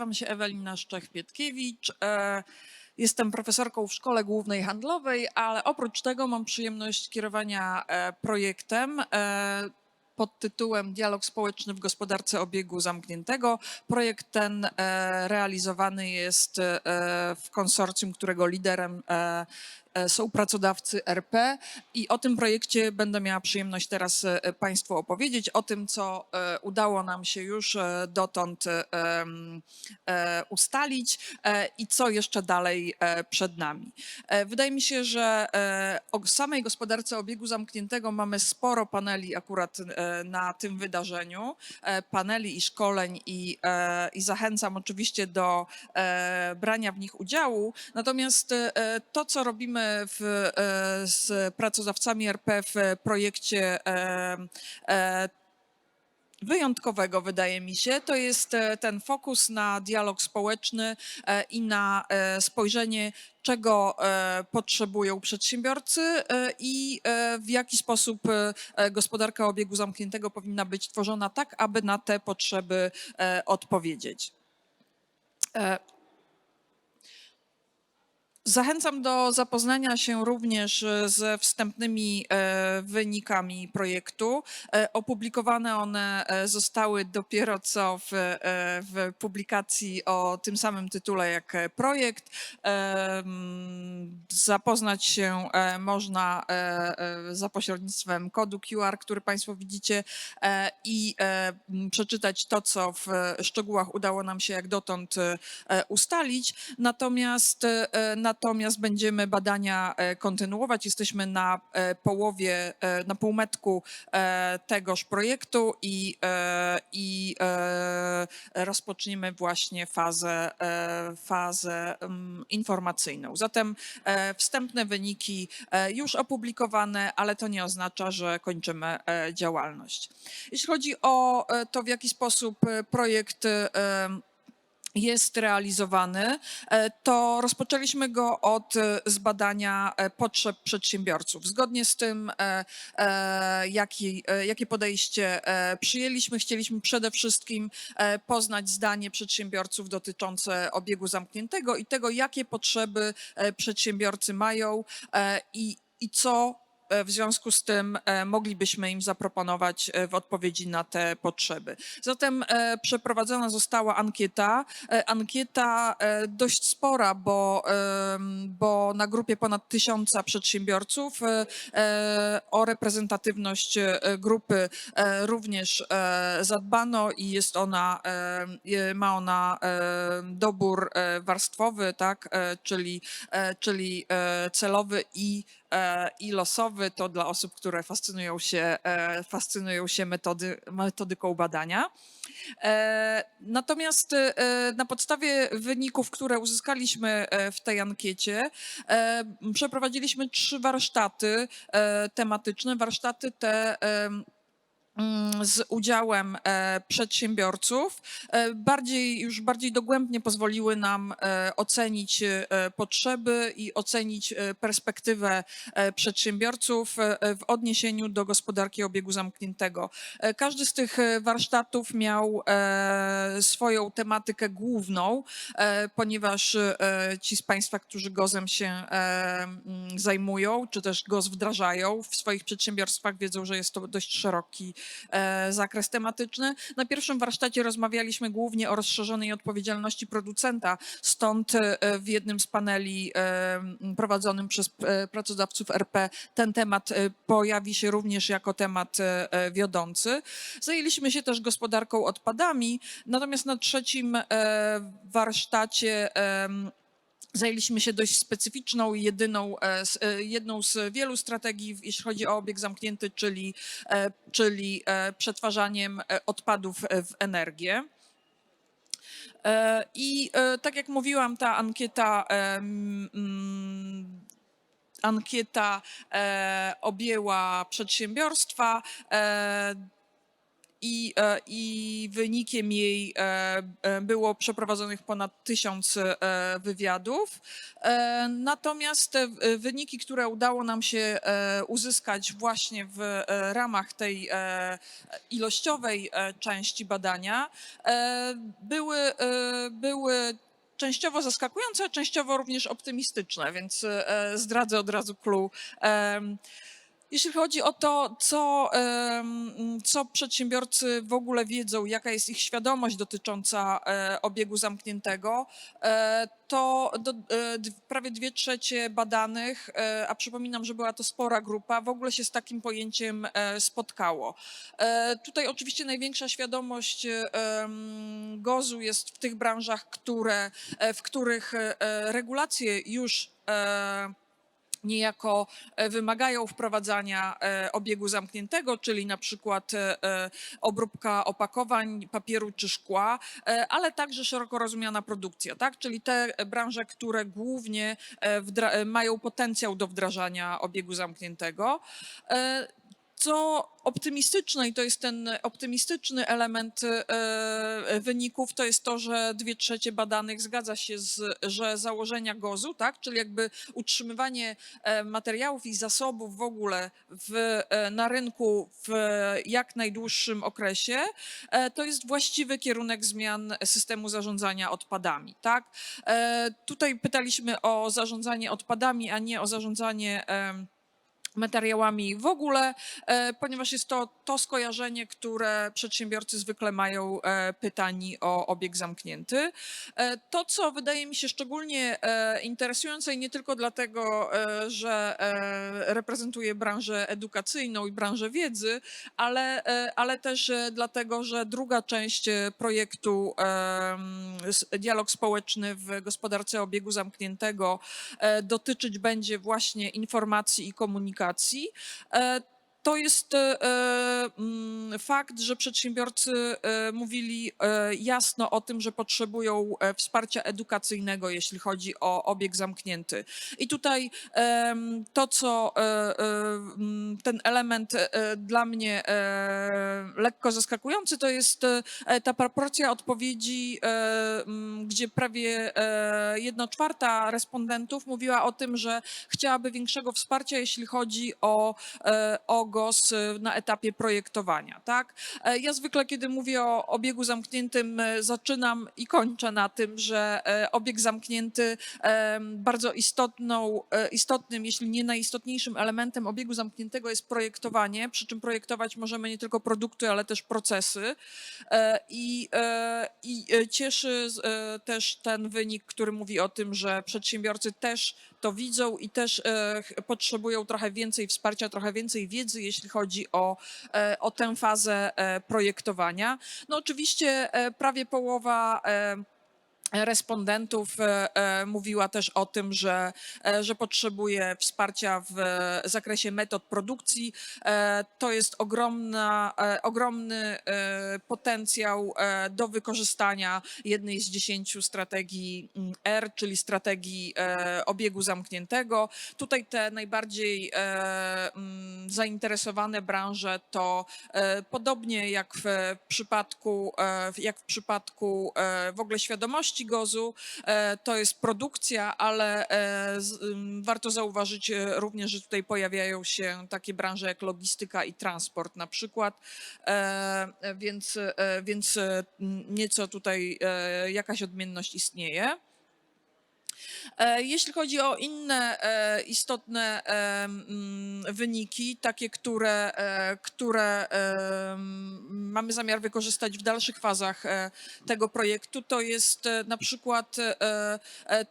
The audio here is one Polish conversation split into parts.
Nazywam się Ewelina Szczech-Pietkiewicz. E, Jestem profesorką w Szkole Głównej Handlowej, ale oprócz tego mam przyjemność kierowania e, projektem e, pod tytułem Dialog społeczny w gospodarce obiegu zamkniętego. Projekt ten realizowany jest w konsorcjum, którego liderem są pracodawcy RP i o tym projekcie będę miała przyjemność teraz e, Państwu opowiedzieć, o tym, co e, udało nam się już e, dotąd e, e, ustalić e, i co jeszcze dalej e, przed nami. E, Wydaje mi się, że e, o samej gospodarce obiegu zamkniętego mamy sporo paneli akurat e, na tym wydarzeniu, e, paneli i szkoleń i, e, i zachęcam oczywiście do e, brania w nich udziału. Natomiast e, to, co robimy w, e, z pracodawcami RP w projekcie e, e, wyjątkowego, wydaje mi się, to jest ten fokus na dialog społeczny i na spojrzenie, czego potrzebują przedsiębiorcy i w jaki sposób gospodarka obiegu zamkniętego powinna być tworzona tak, aby na te potrzeby odpowiedzieć. Zachęcam do zapoznania się również e, ze wstępnymi e, wynikami projektu. E, Opublikowane one zostały dopiero co w, w publikacji o tym samym tytule jak projekt. Zapoznać się można za pośrednictwem kodu QR, który Państwo widzicie i przeczytać to, co w szczegółach udało nam się jak dotąd ustalić. Natomiast, e, natomiast będziemy badania e, kontynuować. Jesteśmy na e, połowie, e, na półmetku tegoż projektu i, i rozpoczniemy właśnie fazę, fazę mm, informacyjną. Zatem wstępne wyniki już opublikowane, ale to nie oznacza, że kończymy działalność. Jeśli chodzi o to, w jaki sposób projekt jest realizowany, e, to rozpoczęliśmy go od e, zbadania e, potrzeb przedsiębiorców. Zgodnie z tym, jaki, jakie podejście przyjęliśmy, chcieliśmy przede wszystkim poznać zdanie przedsiębiorców dotyczące obiegu zamkniętego i tego, jakie potrzeby przedsiębiorcy mają i, i co w związku z tym e, moglibyśmy im zaproponować e, w odpowiedzi na te potrzeby. Zatem e, przeprowadzona została ankieta. E, Ankieta e, dość spora, bo, bo na grupie ponad tysiąca przedsiębiorców e, e, o reprezentatywność e, grupy e, również e, zadbano i jest ona, e, ma ona e, dobór e, warstwowy, tak, e, czyli, e, czyli e, celowy i e, i losowy to dla osób, które fascynują się, e, fascynują się metody, metodyką badania. E, Natomiast e, na podstawie wyników, które uzyskaliśmy e, w tej ankiecie, e, przeprowadziliśmy trzy warsztaty e, tematyczne. Warsztaty te z udziałem e, przedsiębiorców e, bardziej, już bardziej dogłębnie pozwoliły nam e, ocenić potrzeby i ocenić perspektywę przedsiębiorców w odniesieniu do gospodarki obiegu zamkniętego. Każdy z tych warsztatów miał swoją tematykę główną, ponieważ ci z Państwa, którzy GOZ-em się mm, zajmują, czy też GOZ wdrażają w swoich przedsiębiorstwach, wiedzą, że jest to dość szeroki zakres tematyczny. Na pierwszym warsztacie rozmawialiśmy głównie o rozszerzonej odpowiedzialności producenta, stąd e, w jednym z paneli e, prowadzonym przez e, pracodawców RP ten temat e, pojawi się również jako temat e, e, wiodący. Zajęliśmy się też gospodarką odpadami, natomiast na trzecim e, warsztacie Zajęliśmy się dość specyficzną i jedyną, e, e, jedną z wielu strategii, jeśli chodzi o obieg zamknięty, czyli, e, czyli przetwarzaniem odpadów w energię. I tak jak mówiłam, ta ankieta mm, ankieta objęła przedsiębiorstwa. I, e, i wynikiem jej e, e, było przeprowadzonych ponad tysiąc wywiadów. Natomiast te wyniki, które udało nam się uzyskać właśnie w ramach tej ilościowej części badania, były, były częściowo zaskakujące, częściowo również optymistyczne, więc zdradzę od razu clue. Jeśli chodzi o to, co, co przedsiębiorcy w ogóle wiedzą, jaka jest ich świadomość dotycząca e, obiegu zamkniętego, e, to do, e, prawie dwie trzecie badanych, a przypominam, że była to spora grupa, w ogóle się z takim pojęciem spotkało. Tutaj oczywiście największa świadomość GOZU jest w tych branżach, które, w których regulacje już niejako e, wymagają wprowadzania e, obiegu zamkniętego, czyli na przykład e, obróbka opakowań, papieru czy szkła, ale także szeroko rozumiana produkcja, tak? czyli te branże, które głównie mają potencjał do wdrażania obiegu zamkniętego. E, Co optymistyczne i to jest ten optymistyczny element e, wyników, to jest to, że dwie trzecie badanych zgadza się, z, że założenia GOZU, tak, czyli jakby utrzymywanie e, materiałów i zasobów w ogóle w, e, na rynku w jak najdłuższym okresie, e, to jest właściwy kierunek zmian systemu zarządzania odpadami. Tak? E, Tutaj pytaliśmy o zarządzanie odpadami, a nie o zarządzanie. Materiałami w ogóle, e, ponieważ jest to to skojarzenie, które przedsiębiorcy zwykle mają e, pytani o obieg zamknięty. E, To, co wydaje mi się szczególnie interesujące i nie tylko dlatego, że reprezentuję branżę edukacyjną i branżę wiedzy, ale, ale też dlatego, że druga część projektu Dialog Społeczny w Gospodarce Obiegu Zamkniętego dotyczyć będzie właśnie informacji i komunikacji. E, To jest e, mm, fakt, że przedsiębiorcy e, mówili e, jasno o tym, że potrzebują e, wsparcia edukacyjnego, jeśli chodzi o obieg zamknięty. I tutaj to, co e, e, mm, ten element e, dla mnie e, lekko zaskakujący, to jest e, ta proporcja odpowiedzi, e, mm, gdzie prawie e, jedna czwarta respondentów mówiła o tym, że chciałaby większego wsparcia, jeśli chodzi o, e, o GOS na etapie projektowania. Tak? E, Ja zwykle, kiedy mówię o obiegu zamkniętym, e, zaczynam i kończę na tym, że e, obieg zamknięty bardzo istotną, istotnym, jeśli nie najistotniejszym elementem obiegu zamkniętego jest projektowanie, przy czym projektować możemy nie tylko produkty, ale też procesy. I, i cieszy też ten wynik, który mówi o tym, że przedsiębiorcy też to widzą i też e, potrzebują trochę więcej wsparcia, trochę więcej wiedzy, jeśli chodzi o, e, o tę fazę e, projektowania. No oczywiście prawie połowa respondentów e, e, mówiła też o tym, że, e, że potrzebuje wsparcia w zakresie metod produkcji. To jest ogromna, ogromny potencjał do wykorzystania jednej z dziesięciu strategii mm, R, czyli strategii obiegu zamkniętego. Tutaj te najbardziej mm, zainteresowane branże to podobnie jak w przypadku, jak w przypadku w ogóle świadomości E, to jest produkcja, ale e, warto zauważyć e, również, że tutaj pojawiają się takie branże jak logistyka i transport na przykład, więc, więc nieco tutaj jakaś odmienność istnieje. E, Jeśli chodzi o inne e, istotne e, wyniki, takie, które, które mamy zamiar wykorzystać w dalszych fazach tego projektu, to jest na przykład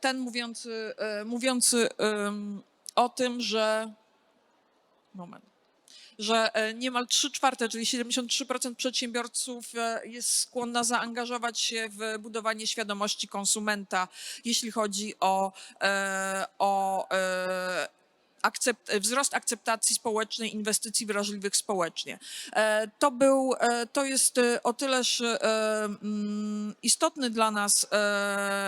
ten mówiący, mówiący o tym, że. Moment że e, niemal 3 czwarte, czyli 73% przedsiębiorców e, jest skłonna zaangażować się w budowanie świadomości konsumenta, jeśli chodzi o, e, o akcept, wzrost akceptacji społecznej inwestycji wrażliwych społecznie. To był, to jest o tyleż mm, istotny dla nas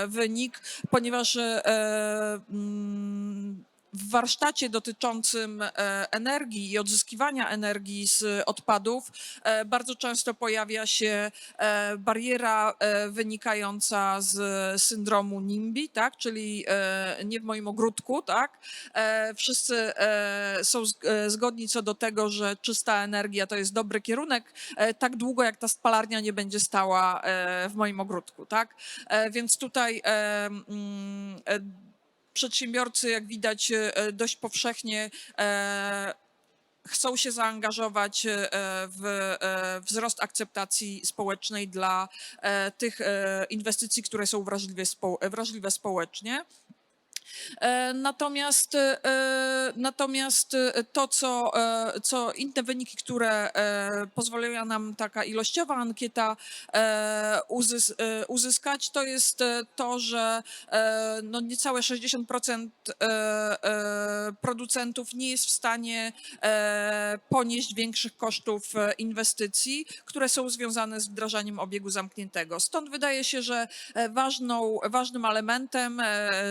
wynik, ponieważ mm, w warsztacie dotyczącym e, energii i odzyskiwania energii z odpadów e, bardzo często pojawia się e, bariera e, wynikająca z syndromu NIMBY, tak? czyli e, nie w moim ogródku. Tak? E, Wszyscy e, są e, zgodni co do tego, że czysta energia to jest dobry kierunek, e, tak długo jak ta spalarnia nie będzie stała e, w moim ogródku. Tak? E, Więc tutaj e, mm, e, przedsiębiorcy, jak widać, e, dość powszechnie e, chcą się zaangażować e, w wzrost akceptacji społecznej dla tych inwestycji, które są wrażliwe społecznie. E, Natomiast, e, natomiast e, to, co, co inne wyniki, które pozwoliła nam taka ilościowa ankieta uzys, uzyskać, to jest to, że no niecałe 60% e, e, producentów nie jest w stanie ponieść większych kosztów inwestycji, które są związane z wdrażaniem obiegu zamkniętego. Stąd wydaje się, że ważną, ważnym elementem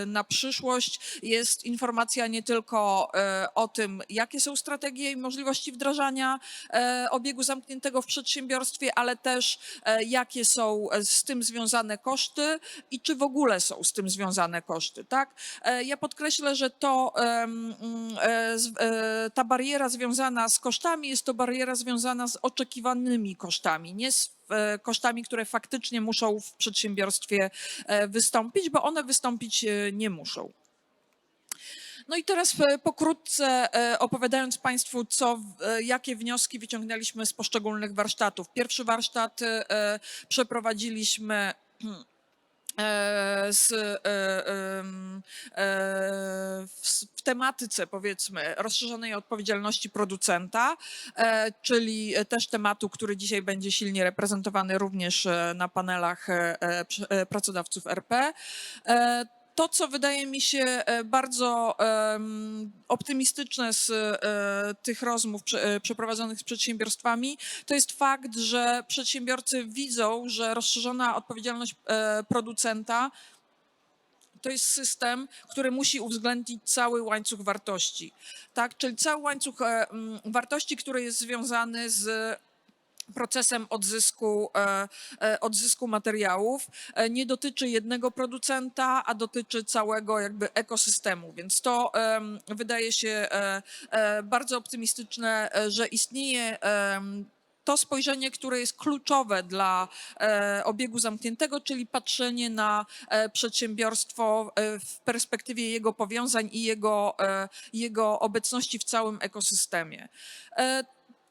na przyszłość jest informacja nie tylko e, o tym, jakie są strategie i możliwości wdrażania e, obiegu zamkniętego w przedsiębiorstwie, ale też e, jakie są z tym związane koszty i czy w ogóle są z tym związane koszty. Tak? Ja podkreślę, że to mm, ta bariera związana z kosztami jest to bariera związana z oczekiwanymi kosztami, nie z kosztami, które faktycznie muszą w przedsiębiorstwie wystąpić, bo one wystąpić nie muszą. No i teraz e, pokrótce e, opowiadając Państwu, co, e, jakie wnioski wyciągnęliśmy z poszczególnych warsztatów. Pierwszy warsztat przeprowadziliśmy z, w, tematyce powiedzmy rozszerzonej odpowiedzialności producenta, czyli też tematu, który dzisiaj będzie silnie reprezentowany również na panelach pracodawców RP. To, co wydaje mi się e, bardzo optymistyczne z e, tych rozmów e, przeprowadzonych z przedsiębiorstwami, to jest fakt, że przedsiębiorcy widzą, że rozszerzona odpowiedzialność producenta to jest system, który musi uwzględnić cały łańcuch wartości. Tak? Czyli cały łańcuch wartości, który jest związany z procesem odzysku, e, e, odzysku materiałów e, nie dotyczy jednego producenta, a dotyczy całego jakby ekosystemu. Więc to wydaje się bardzo optymistyczne, że istnieje to spojrzenie, które jest kluczowe dla obiegu zamkniętego, czyli patrzenie na przedsiębiorstwo w perspektywie jego powiązań i jego, jego obecności w całym ekosystemie.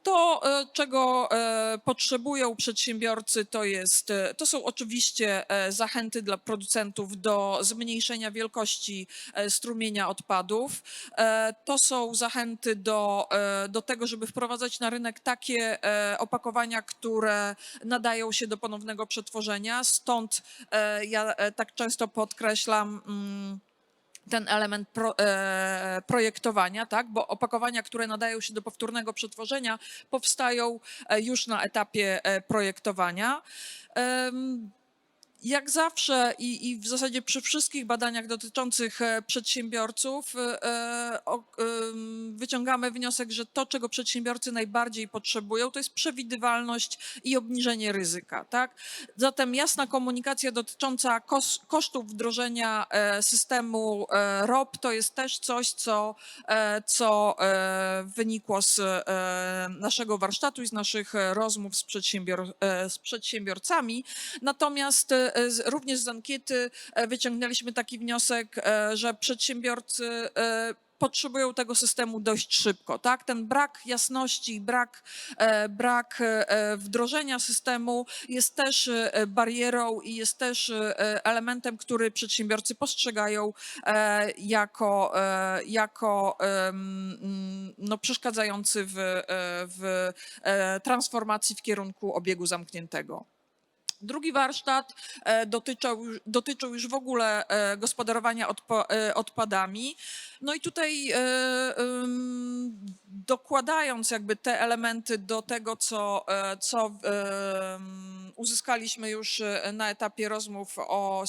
To, e, czego e, potrzebują przedsiębiorcy, to, jest, e, to są oczywiście zachęty dla producentów do zmniejszenia wielkości strumienia odpadów. To są zachęty do, do tego, żeby wprowadzać na rynek takie opakowania, które nadają się do ponownego przetworzenia. Stąd ja tak często podkreślam. Ten element pro, e, projektowania, tak? bo opakowania, które nadają się do powtórnego przetworzenia, powstają e, już na etapie e, projektowania. Em, Jak zawsze i, i w zasadzie przy wszystkich badaniach dotyczących e, przedsiębiorców e, em, wyciągamy wniosek, że to, czego przedsiębiorcy najbardziej potrzebują, to jest przewidywalność i obniżenie ryzyka. Tak? Zatem jasna komunikacja dotycząca kos, kosztów wdrożenia e, systemu e, ROP to jest też coś, co, e, co e, wynikło z e, naszego warsztatu i z naszych e, rozmów z, przedsiębior, e, z przedsiębiorcami. Natomiast e, również z ankiety e, wyciągnęliśmy taki wniosek, e, że przedsiębiorcy e, potrzebują tego systemu dość szybko. Tak? Ten brak jasności, brak, e, brak e, wdrożenia systemu jest też e, barierą i jest też e, elementem, który przedsiębiorcy postrzegają e, jako, e, jako no, przeszkadzający w, e, w e, transformacji w kierunku obiegu zamkniętego. Drugi warsztat e, dotyczył, dotyczył już w ogóle e, gospodarowania e, odpadami. No i tutaj e, dokładając jakby te elementy do tego, co, e, co uzyskaliśmy już e, na etapie rozmów o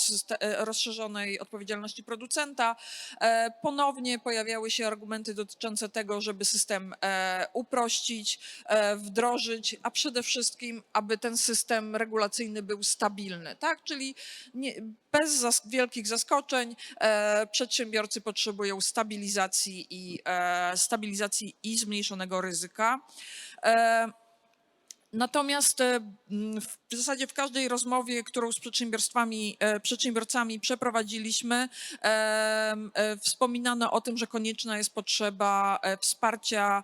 rozszerzonej odpowiedzialności producenta. Ponownie pojawiały się argumenty dotyczące tego, żeby system uprościć, wdrożyć, a przede wszystkim, aby ten system regulacyjny był stabilny, tak? Czyli nie, bez zas- wielkich zaskoczeń e, przedsiębiorcy potrzebują stabilizacji i e, stabilizacji i zmniejszonego ryzyka. E, Natomiast e, w zasadzie w każdej rozmowie, którą z przedsiębiorstwami, e, przedsiębiorcami przeprowadziliśmy, e, wspominano o tym, że konieczna jest potrzeba wsparcia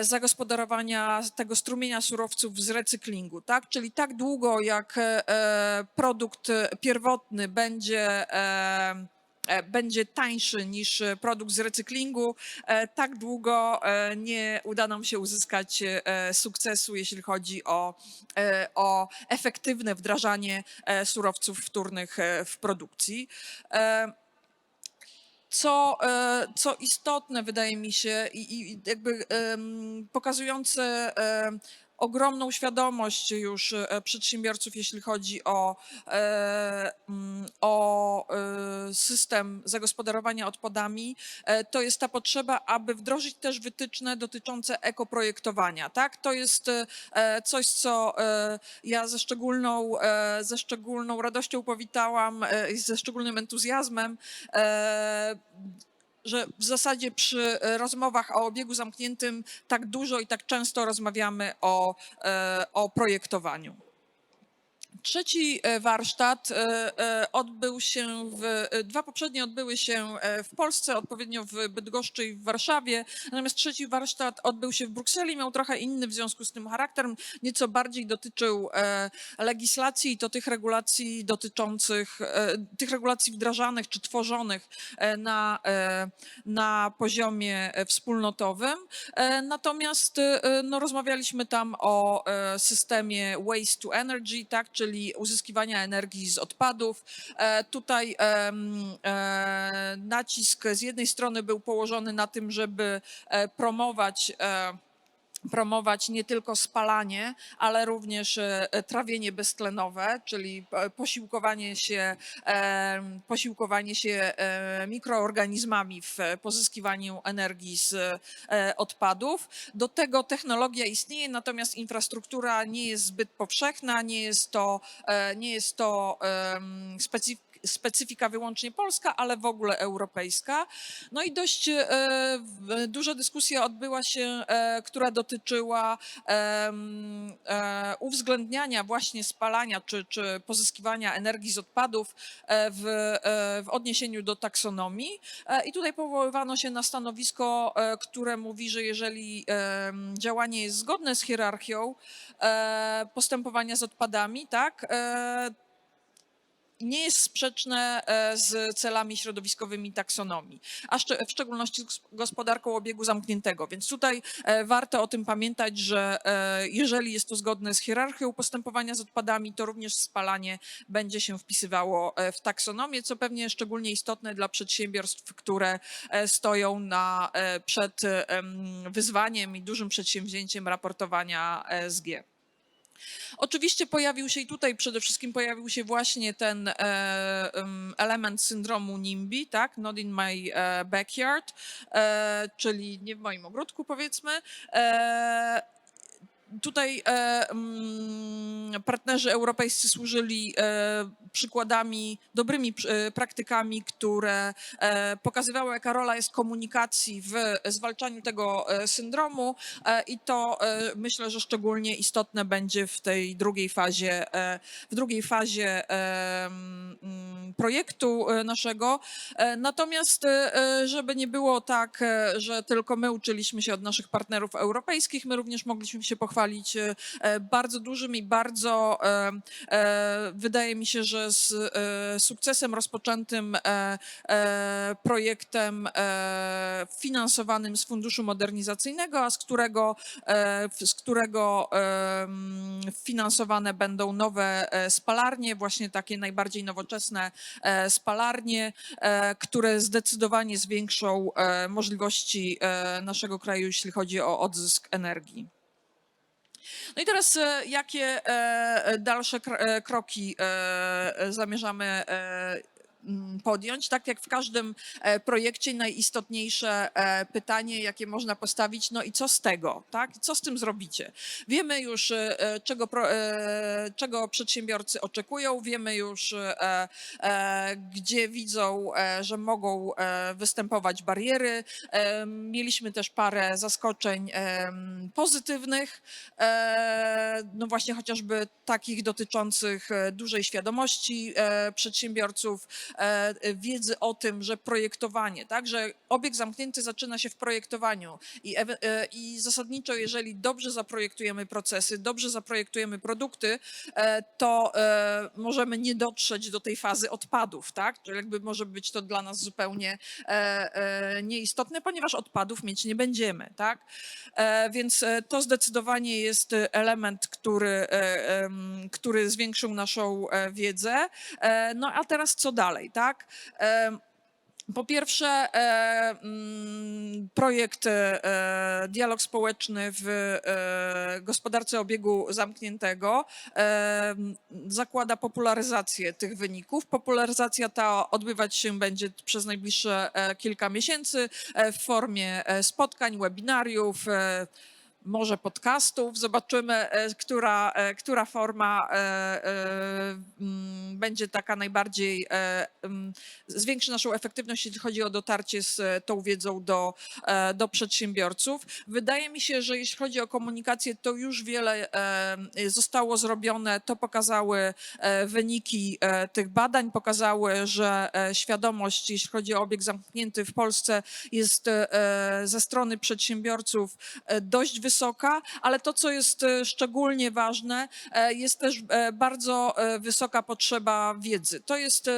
zagospodarowania tego strumienia surowców z recyklingu, tak? Czyli tak długo jak e, e, produkt pierwotny będzie e, e, będzie tańszy niż e, produkt z recyklingu, e, tak długo e, nie uda nam się uzyskać e, sukcesu, jeśli chodzi o, e, o efektywne wdrażanie e, surowców wtórnych e, w produkcji. Co, e, co istotne, wydaje mi się, i, i jakby em, pokazujące em, ogromną świadomość już e, przedsiębiorców, jeśli chodzi o, e, mm, o e, system zagospodarowania odpadami, to jest ta potrzeba, aby wdrożyć też wytyczne dotyczące ekoprojektowania. Tak? To jest coś, co ja ze szczególną, ze szczególną radością powitałam i ze szczególnym entuzjazmem że w zasadzie przy e, rozmowach o obiegu zamkniętym tak dużo i tak często rozmawiamy o, e, o projektowaniu. Trzeci e, warsztat e, e, odbył się w, dwa poprzednie odbyły się w Polsce, odpowiednio w Bydgoszczy i w Warszawie, natomiast trzeci warsztat odbył się w Brukseli, miał trochę inny w związku z tym charakter, nieco bardziej dotyczył legislacji i to tych regulacji dotyczących, tych regulacji wdrażanych czy tworzonych na, na poziomie wspólnotowym. Natomiast no, rozmawialiśmy tam o systemie waste to energy, tak, czyli uzyskiwania energii z odpadów. E, Tutaj e, nacisk z jednej strony był położony na tym, żeby e, promować promować nie tylko spalanie, ale również e, trawienie beztlenowe, czyli e, posiłkowanie się, posiłkowanie się e, mikroorganizmami w pozyskiwaniu energii z e, odpadów. Do tego technologia istnieje, natomiast infrastruktura nie jest zbyt powszechna, nie jest to, e, nie jest to em, specyf- specyfika wyłącznie polska, ale w ogóle europejska. No i dość e, duża dyskusja odbyła się, e, która dotyczyła e, uwzględniania właśnie spalania czy, czy pozyskiwania energii z odpadów w, w odniesieniu do taksonomii. I tutaj powoływano się na stanowisko, które mówi, że jeżeli działanie jest zgodne z hierarchią postępowania z odpadami, tak, nie jest sprzeczne e, z celami środowiskowymi taksonomii, a w szczególności z gospodarką obiegu zamkniętego. Więc tutaj e, warto o tym pamiętać, że e, jeżeli jest to zgodne z hierarchią postępowania z odpadami, to również spalanie będzie się wpisywało w taksonomię, co pewnie szczególnie istotne dla przedsiębiorstw, które stoją na, przed em, wyzwaniem i dużym przedsięwzięciem raportowania ESG. Oczywiście pojawił się i tutaj przede wszystkim pojawił się właśnie ten e, em, element syndromu NIMBY, tak, not in my e, backyard, e, czyli nie w moim ogródku powiedzmy. Tutaj e, mm, partnerzy europejscy służyli e, przykładami, dobrymi e, praktykami, które pokazywały, jaka rola jest komunikacji w zwalczaniu tego syndromu i to myślę, że szczególnie istotne będzie w tej drugiej fazie, w drugiej fazie mm, projektu naszego. Natomiast, żeby nie było tak, że tylko my uczyliśmy się od naszych partnerów europejskich, my również mogliśmy się pochwalić e, e, bardzo dużym i bardzo, e, wydaje mi się, że z sukcesem rozpoczętym projektem finansowanym z Funduszu Modernizacyjnego, a z którego, z którego finansowane będą nowe spalarnie, właśnie takie najbardziej nowoczesne spalarnie, które zdecydowanie zwiększą możliwości naszego kraju, jeśli chodzi o odzysk energii. No i teraz e, jakie e, dalsze e, kroki e, e, zamierzamy podjąć? Tak jak w każdym e, projekcie najistotniejsze e, pytanie, jakie można postawić, no i co z tego, tak? Co z tym zrobicie? Wiemy już, e, czego, czego przedsiębiorcy oczekują, wiemy już, gdzie widzą, że mogą występować bariery. Mieliśmy też parę zaskoczeń pozytywnych, no właśnie chociażby takich dotyczących dużej świadomości przedsiębiorców, wiedzy o tym, że projektowanie, tak, że obieg zamknięty zaczyna się w projektowaniu i, e, i zasadniczo, jeżeli dobrze zaprojektujemy procesy, dobrze zaprojektujemy produkty, e, to e, możemy nie dotrzeć do tej fazy odpadów, tak, czyli jakby może być to dla nas zupełnie e, e, nieistotne, ponieważ odpadów mieć nie będziemy, tak? E, Więc e, to zdecydowanie jest e, element, który, e, który zwiększył naszą e, wiedzę. E, No a teraz co dalej, tak? Em, po pierwsze, e, mm, projekt e, Dialog Społeczny w e, gospodarce obiegu zamkniętego zakłada popularyzację tych wyników. Popularyzacja ta odbywać się będzie przez najbliższe kilka miesięcy w formie spotkań, webinariów, może podcastów. Zobaczymy, e, która, e, która forma e, mm, będzie taka najbardziej, mm, zwiększy naszą efektywność, jeśli chodzi o dotarcie z tą wiedzą do, do przedsiębiorców. Wydaje mi się, że jeśli chodzi o komunikację, to już wiele zostało zrobione. To pokazały wyniki tych badań, pokazały, że świadomość, jeśli chodzi o obieg zamknięty w Polsce, jest ze strony przedsiębiorców dość wysoka, ale to, co jest e, szczególnie ważne, e, jest też e, bardzo wysoka potrzeba wiedzy. To jest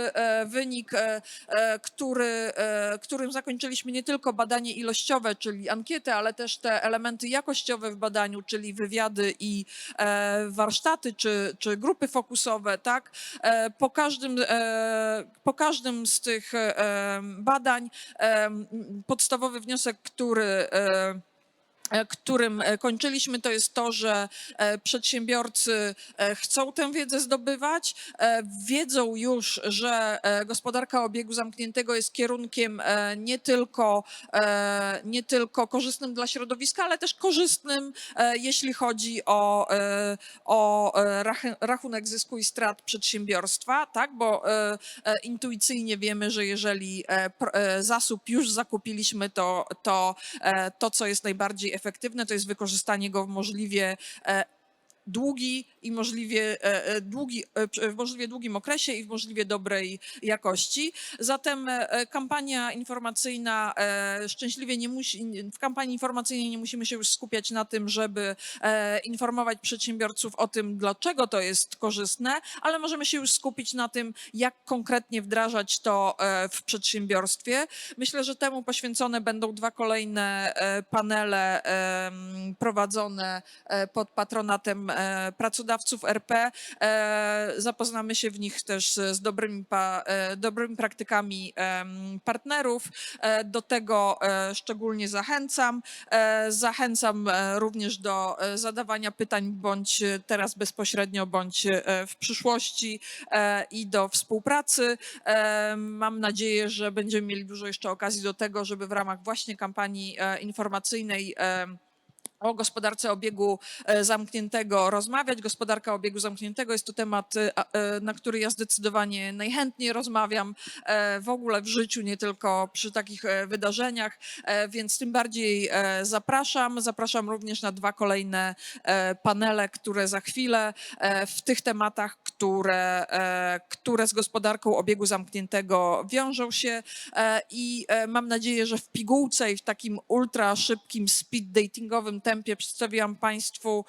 wynik, który, którym zakończyliśmy nie tylko badanie ilościowe, czyli ankietę, ale też te elementy jakościowe w badaniu, czyli wywiady i warsztaty, czy, czy grupy fokusowe, tak? Po każdym, po każdym z tych badań podstawowy wniosek, który którym e, kończyliśmy, to jest to, że e, przedsiębiorcy e, chcą tę wiedzę zdobywać, e, wiedzą już, że e, gospodarka obiegu zamkniętego jest kierunkiem e, nie tylko, e, nie tylko korzystnym dla środowiska, ale też korzystnym, e, jeśli chodzi o, e, o e, rach- rachunek zysku i strat przedsiębiorstwa, tak? bo e, e, intuicyjnie wiemy, że jeżeli e, e, zasób już zakupiliśmy, to, to e, to, co jest najbardziej efektywne, to jest wykorzystanie go w możliwie e, długi i możliwie e, e, długi, e, w możliwie długim okresie i w możliwie dobrej jakości. Zatem kampania informacyjna szczęśliwie nie musi, w kampanii informacyjnej nie musimy się już skupiać na tym, żeby informować przedsiębiorców o tym, dlaczego to jest korzystne, ale możemy się już skupić na tym, jak konkretnie wdrażać to w przedsiębiorstwie. Myślę, że temu poświęcone będą dwa kolejne panele prowadzone pod patronatem pracodawców RP. E, Zapoznamy się w nich też z dobrymi, e, dobrymi praktykami partnerów. E, Do tego e, szczególnie zachęcam. E, Zachęcam e, również do e, zadawania pytań bądź e, teraz bezpośrednio, bądź e, w przyszłości e, i do współpracy. E, Mam nadzieję, że będziemy mieli dużo jeszcze okazji do tego, żeby w ramach właśnie kampanii e, informacyjnej e, o gospodarce obiegu e, zamkniętego rozmawiać. Gospodarka obiegu zamkniętego jest to temat, e, e, na który ja zdecydowanie najchętniej rozmawiam w ogóle w życiu, nie tylko przy takich wydarzeniach, więc tym bardziej zapraszam. Zapraszam również na dwa kolejne panele, które za chwilę w tych tematach, które, e, które z gospodarką obiegu zamkniętego wiążą się e, i e, mam nadzieję, że w pigułce i w takim ultra szybkim speed datingowym tempie przedstawiłam Państwu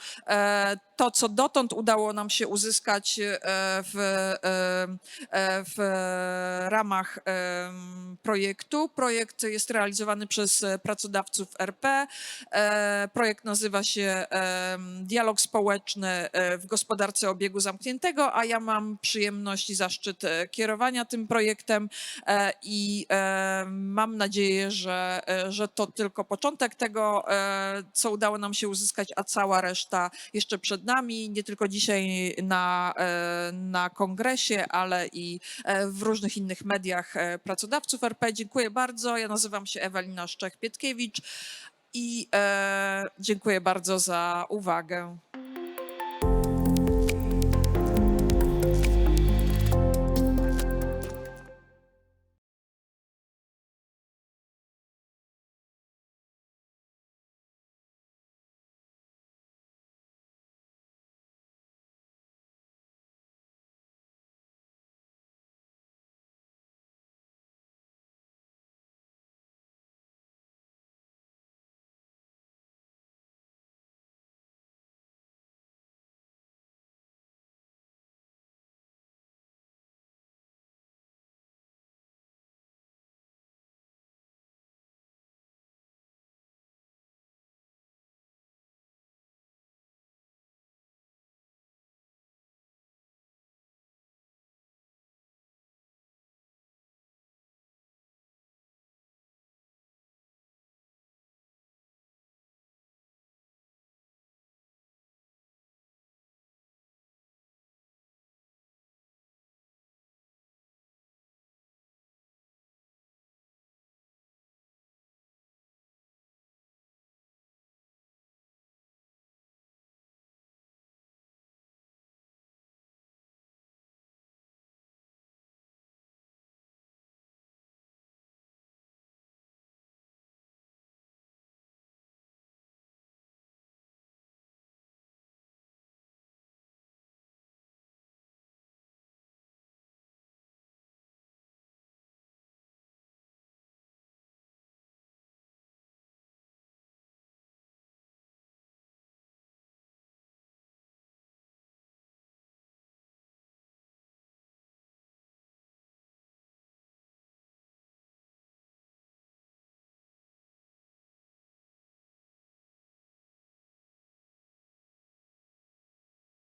to, co dotąd udało nam się uzyskać e, w, e, e, w ramach projektu. Projekt jest realizowany przez pracodawców RP. Projekt nazywa się Dialog Społeczny w gospodarce obiegu zamkniętego, a ja mam przyjemność i zaszczyt kierowania tym projektem i mam nadzieję, że, że to tylko początek tego, co udało nam się uzyskać, a cała reszta jeszcze przed nami, nie tylko dzisiaj na, e, na kongresie, ale i e, w różnych innych mediach e, pracodawców RP. Dziękuję bardzo. Ja nazywam się Ewelina Szczech-Pietkiewicz i dziękuję bardzo za uwagę.